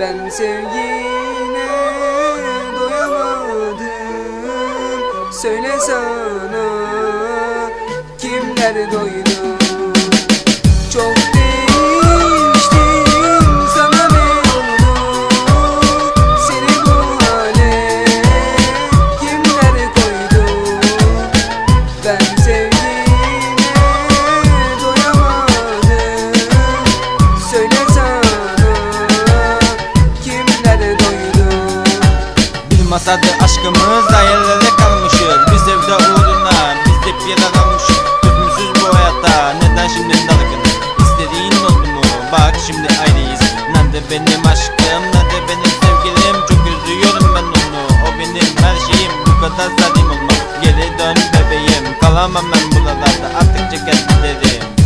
Ben sevgine doyamadım. Söyle sana kimler doydu? Bir masada aşkımız hayallere kalmışız. Biz evde uğruna biz de bir yere kalmışız Hükümsüz bu hayatta neden şimdi dalgın? İstediğin oldu mu? Bak şimdi ayrıyız. Nerede benim aşkım nerede benim sevgilim? Çok üzüyorum ben onu. O benim her şeyim Bu kadar zalim olma geri dön bebeğim Kalamam ben buralarda. Artık çeker giderim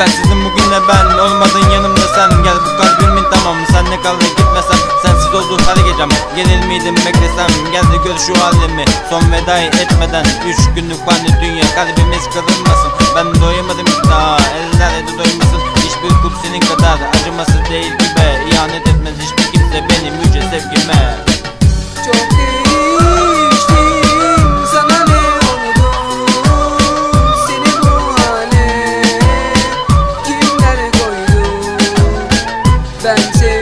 Sensizim bugün de ben Olmadın yanımda sen. Gel bu kalbimin tamamı Sen ne kaldı gitmesem Sensiz oldu hale gecem Gelir miydim beklesem? Gel de gör şu halimi Son vedayı etmeden. Üç günlük fani dünya Kalbimiz kırılmasın. Ben doyamadım ki daha Eller de doymasın. Hiçbir kul senin kadar Acımasız değil gibi İhanet etmez. Hiçbir kimse Benim yüce sevgime. burn too